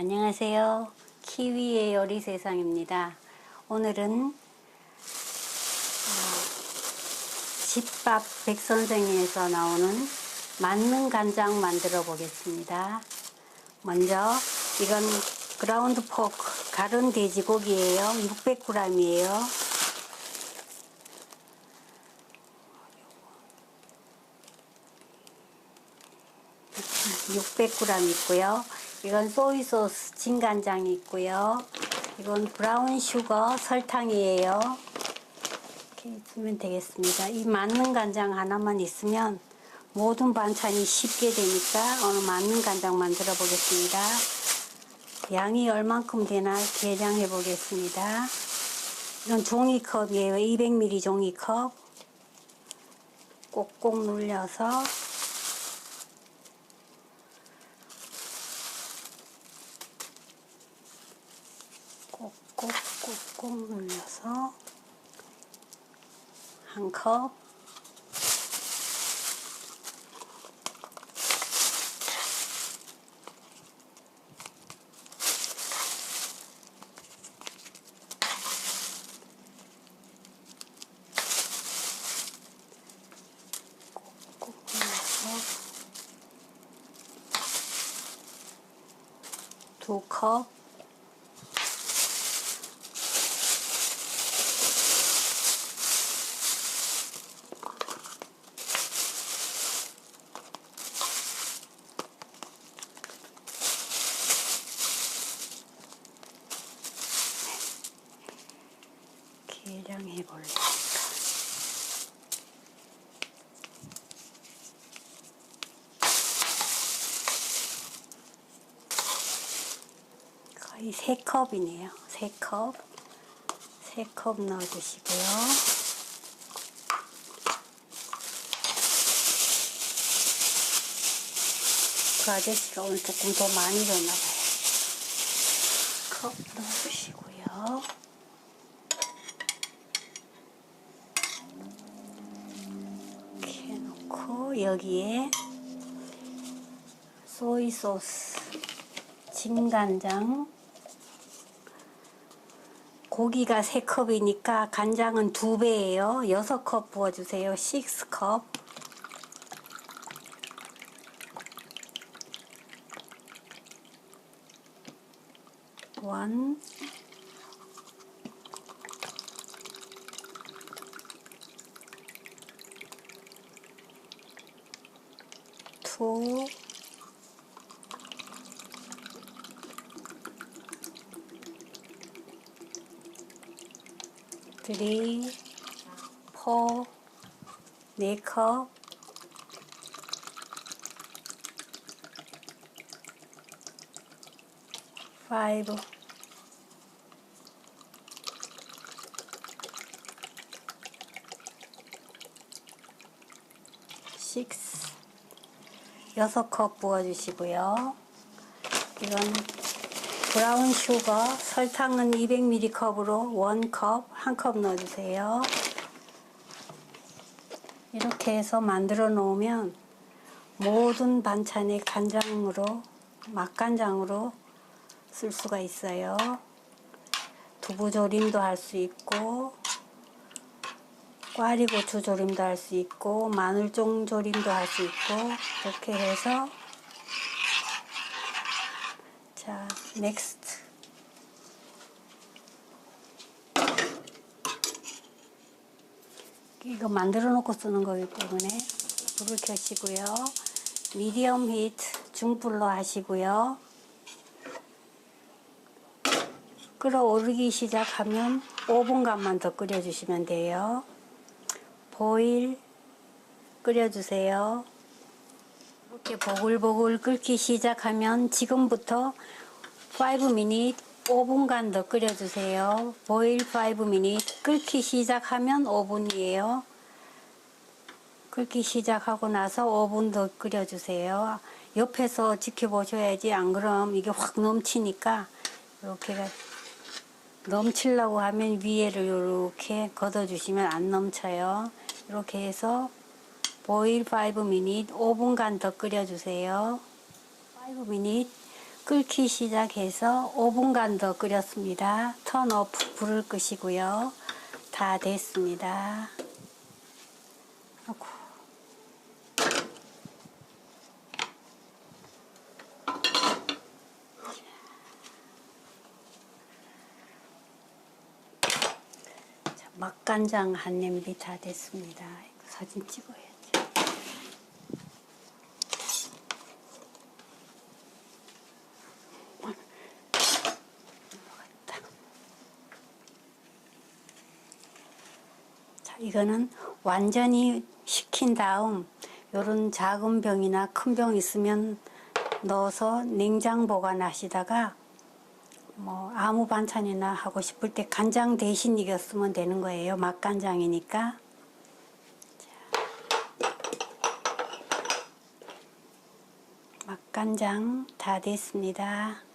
안녕하세요. 키위의 요리 세상입니다. 오늘은 어, 집밥 백선생에서 나오는 맞는 간장 만들어 보겠습니다. 먼저 이건 그라운드 포크 가른 돼지고기예요. 600g이에요. (600g) 있고요. 이건 소이 소스 진간장이 있고요. 이건 브라운 슈거 설탕이에요. 이렇게 있으면 되겠습니다. 이 맞는 간장 하나만 있으면 모든 반찬이 쉽게 되니까 오늘 맞는 간장 만들어 보겠습니다. 양이 얼만큼 되나 계량해 보겠습니다. 이건 종이컵이에요. 200ml 종이컵. 꼭꼭 눌려서 꼭꼭 꼭꼭 눌려서 한 컵. 두 컵. 계량해 볼래니까. 거의 세 컵이네요. 세 컵. 세컵 넣어주시고요. 그 아저씨가 오늘 조금 더 많이 줬나봐요. 컵 넣어주시고요. 이렇게 놓고 여기에 소이 소스, 진간장, 고기가 3컵이니까 간장은 2배예요. 6컵 부어주세요. 6컵. 원 투 쓰리 포네 컵. 파이브. 식스. 여섯 컵 부어주시고요. 이건 브라운 슈거 설탕은 200ml 컵으로 원 컵, 한컵 넣어주세요. 이렇게 해서 만들어 놓으면 모든 반찬에 간장으로 맛간장으로 쓸 수가 있어요. 두부조림도 할 수 있고 꽈리고추 조림도 할 수 있고 마늘종 조림도 할 수 있고 이렇게 해서 자 넥스트 이거 만들어 놓고 쓰는 거기 때문에 불을 켜시고요. 미디엄 히트 중불로 하시고요. 끓어오르기 시작하면 5분간만 더 끓여주시면 돼요. 보일 끓여주세요. 이렇게 보글보글 끓기 시작하면 지금부터 5미닛 5분간 더 끓여주세요. 보일 5미닛 끓기 시작하면 5분이에요. 끓기 시작하고 나서 5분 더 끓여주세요. 옆에서 지켜보셔야지 안 그럼 이게 확 넘치니까 이렇게 넘치려고 하면 위에를 이렇게 걷어주시면 안 넘쳐요. 이렇게 해서 보일 5미닛 5분간 더 끓여주세요. 5미닛 끓기 시작해서 5분간 더 끓였습니다. 턴 오프 불을 끄시고요. 다 됐습니다. 아이고. 자, 맛간장 한 냄비 다 됐습니다. 사진 찍어야 이거는 완전히 식힌 다음 요런 작은 병이나 큰 병 있으면 넣어서 냉장 보관하시다가 뭐 아무 반찬이나 하고 싶을 때 간장 대신 이거 쓰면 되는 거예요. 맛간장이니까. 자. 맛간장 다 됐습니다.